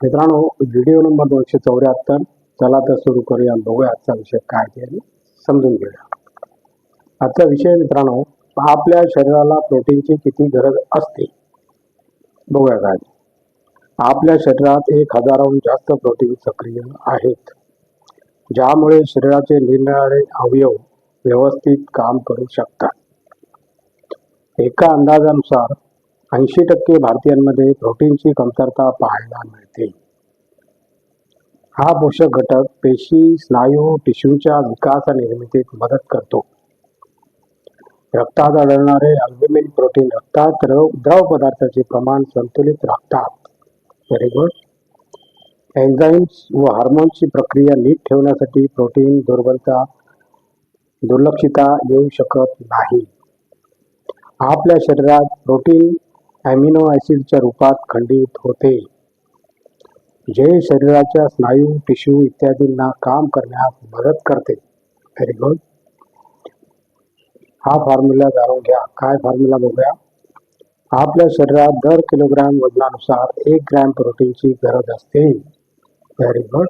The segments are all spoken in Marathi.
मित्रांनो व्हिडिओ नंबर दोनशे चौऱ्याहत्तर. चला तर सुरू करूया. बघूया आजचा विषय काय ते समजून घेऊया. आजचा विषय मित्रांनो आपल्या शरीराला प्रोटीनची किती गरज असते? बघूया काय आपल्या शरीरात एक हजाराहून जास्त प्रोटीन सक्रिय आहेत. ज्यामुळे शरीराचे निरनिराळे अवयव व्यवस्थित काम करू शकतात. एका अंदाजानुसार ऐंशी टक्के भारतीयांमध्ये प्रोटीनची कमतरता पाहायला मिळते. हा पोषक घटक पेशी स्नायू टिश्यूच्या विकास आणि निर्मितीत मदत करतो. रक्तात आढळणारे अल्ब्युमिन प्रोटीन रक्तात द्रव द्रव पदार्थाचे प्रमाण संतुलित राखतात. व्हेरी गुड एन्झाईम्स व हार्मोन्सची प्रक्रिया नीट ठेवण्यासाठी प्रोटीन दुर्बलता दुर्लक्षिता येऊ शकत नाही. आपल्या शरीरात प्रोटीन ॲमिनो ॲसिडच्या रूपात खंडित होते. जे शरीराच्या स्नायू टिश्यू इत्यादींना काम करण्यास मदत करते. व्हेरी गुड हा फॉर्म्युला जाणून घ्या. काय फॉर्म्युला बघूया? आपल्या शरीरात दर किलोग्रॅम वजनानुसार एक ग्रॅम प्रोटीनची गरज असते. व्हेरी गुड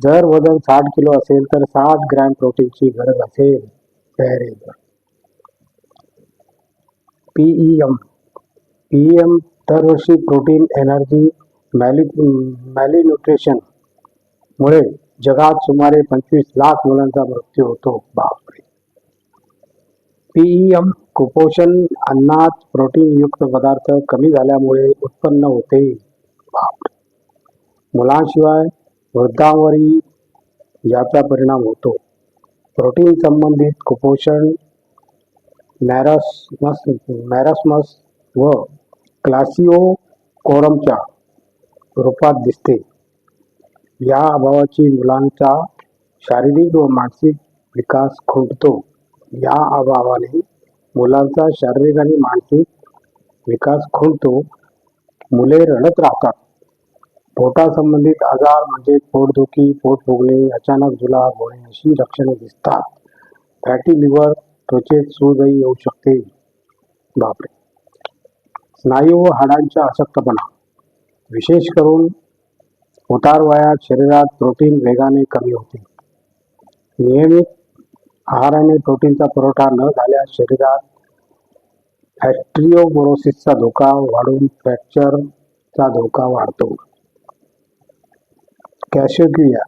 जर वजन साठ किलो असेल तर साठ ग्रॅम प्रोटीनची गरज असेल. व्हेरी गुड पी पीएम दरवर्षी प्रोटीन एनर्जी मॅली मॅलिन्युट्रिशनमुळे जगात सुमारे पंचवीस लाख मुलांचा मृत्यू होतो. बापरे! पीईएम कुपोषण अन्नात प्रोटीनयुक्त पदार्थ कमी झाल्यामुळे उत्पन्न होते. बापरे! मुलांशिवाय वृद्धांवरही याचा परिणाम होतो. प्रोटीन संबंधित कुपोषण मॅरसमस मॅरसमस व क्लासिओ कोरमच्या रूपात दिसते. या अभावाची मुलांचा शारीरिक व मानसिक विकास खुंटतो. या अभावाने मुलांचा शारीरिक आणि मानसिक विकास खुंटतो. मुले रडत राहतात. पोटासंबंधित आजार म्हणजे पोटदुखी पोट फुगणे अचानक जुलाब होणे अशी लक्षणे दिसतात. फॅटी लिव्हर त्वचेत सूजही येऊ शकते. बापरे! स्नायू व हाडांचा अशक्तपणा विशेष करून उतार वयात शरीरात प्रोटीन वेगाने कमी होते. नियमित आहाराने प्रोटीनचा पुरवठा न झाल्यास शरीरात फॅक्ट्रिओबोरोसिसचा धोका वाढून फ्रॅक्चरचा धोका वाढतो. कॅशोक्रिया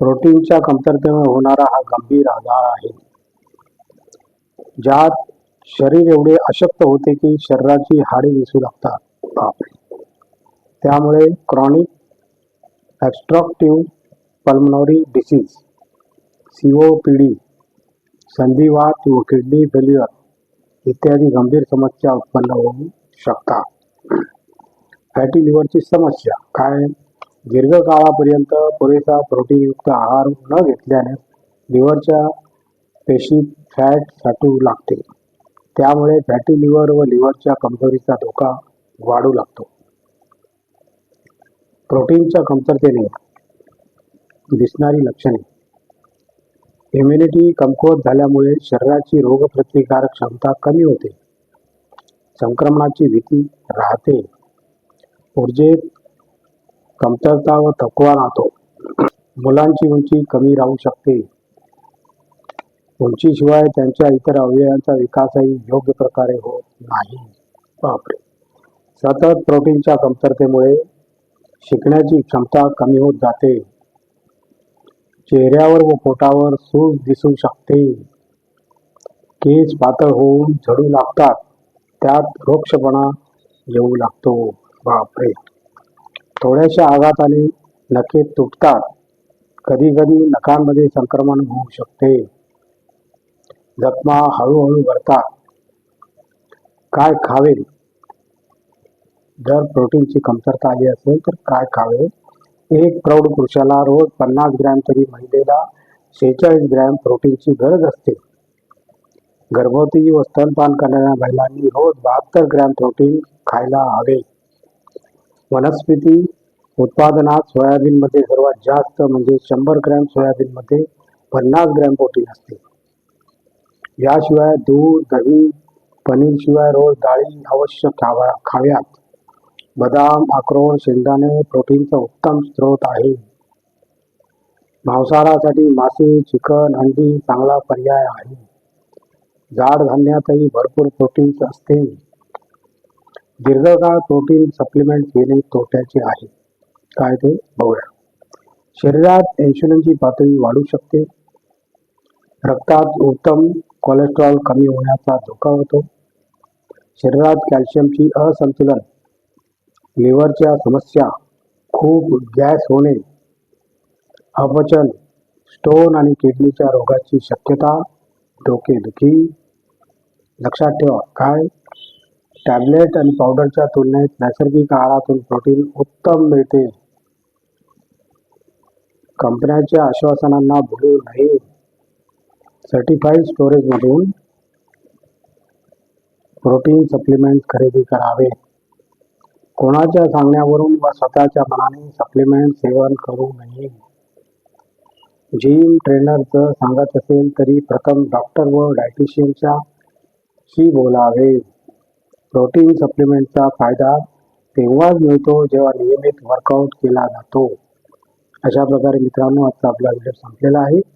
प्रोटीनच्या कमतरतेमुळे होणारा हा गंभीर आजार आहे. ज्यात शरीर एवढे अशक्त होते की शरीराची हाडे दिसू लागतात. बापरे. त्यामुळे chronic obstructive pulmonary disease COPD संधिवात व किडनी फेल्युअर इत्यादी गंभीर समस्या उत्पन्न होऊ शकतात. फॅटी लिव्हरची समस्या काय? दीर्घकाळापर्यंत पुरेसा प्रोटीनयुक्त आहार न घेतल्याने लिव्हरच्या पेशीत फॅट साठू लागते. त्यामुळे फॅटी लिव्हर व लिव्हरच्या कमजोरीचा धोका वाढू लागतो. प्रोटीनच्या कमतरतेने दिसणारी लक्षणे. इम्युनिटी कमकुवत झाल्यामुळे शरीराची रोगप्रतिकारक क्षमता कमी होते. संक्रमणाची भीती राहते. ऊर्जेत कमतरता व थकवा राहतो. मुलांची उंची कमी राहू शकते. उंचीशिवाय त्यांच्या इतर अवयवांचा विकासही योग्य प्रकारे होत नाही. बापरे. सतत प्रोटीनच्या कमतरतेमुळे शिकण्याची क्षमता कमी होत जाते. चेहऱ्यावर व पोटावर सूज दिसू शकते. केस पातळ होऊन झडू लागतात. त्यात रोक्षपणा येऊ लागतो. बापरे. थोड्याशा आघाताने नखे तुटतात. कधी कधी नखांमध्ये संक्रमण होऊ शकते. जखमा हळूहळू भरतात काय खावे? जर प्रोटीनची कमतरता आली असेल तर काय खावे? एक प्रौढ पुरुषाला रोज पन्नास ग्रॅम तरी महिलेला शेहेचाळीस ग्रॅम प्रोटीनची गरज असते. गर्भवती व स्तनपान करणाऱ्या महिलांनी रोज बहात्तर ग्रॅम प्रोटीन खायला हवे. वनस्पती उत्पादनात सोयाबीनमध्ये सर्वात जास्त म्हणजे शंभर ग्रॅम सोयाबीनमध्ये पन्नास ग्रॅम प्रोटीन असते. याशिवाय दूध दही पनीरशिवाय रोज डाळी अवश्य खावा खाव्यात. बदाम अक्रोड शेंगदाणे प्रोटीनचा उत्तम स्रोत आहे. मांसाहारासाठी मासे चिकन अंडी चांगला पर्याय आहे. जाड धान्यातही भरपूर प्रोटीन्स असते दीर्घकाळ प्रोटीन सप्लिमेंट घेणे तोट्याचे आहे. काय ते? बघूया. शरीरात इन्शुलिनची पातळी वाढू शकते. रक्तात उत्तम कोलेस्ट्रॉल कमी होण्याचा धोका होतो. शरीरात कॅल्शियमची असंतुलन लिव्हरच्या समस्या खूप गॅस होणे अपचन स्टोन आणि किडनीच्या रोगाची शक्यता डोकेदुखी लक्षात ठेवा काय? टॅबलेट आणि पावडरच्या तुलनेत नैसर्गिक आहारातून प्रोटीन उत्तम मिळते. कंपन्यांच्या आश्वासनांना भुलू नये. सर्टिफाईड स्टोरेजमधून प्रोटीन सप्लिमेंट खरेदी करावे. कोणाच्या सांगण्यावरून व स्वतःच्या मनाने सप्लिमेंट सेवन करू नये. जिम ट्रेनर जर सांगत असेल तरी प्रथम डॉक्टर व डायटिशियनच्या शी बोलावे. प्रोटीन सप्लिमेंटचा फायदा तेव्हाच मिळतो जेव्हा नियमित वर्कआउट केला जातो. अशा प्रकारे मित्रांनो आजचा आपला व्हिडिओ संपलेला आहे.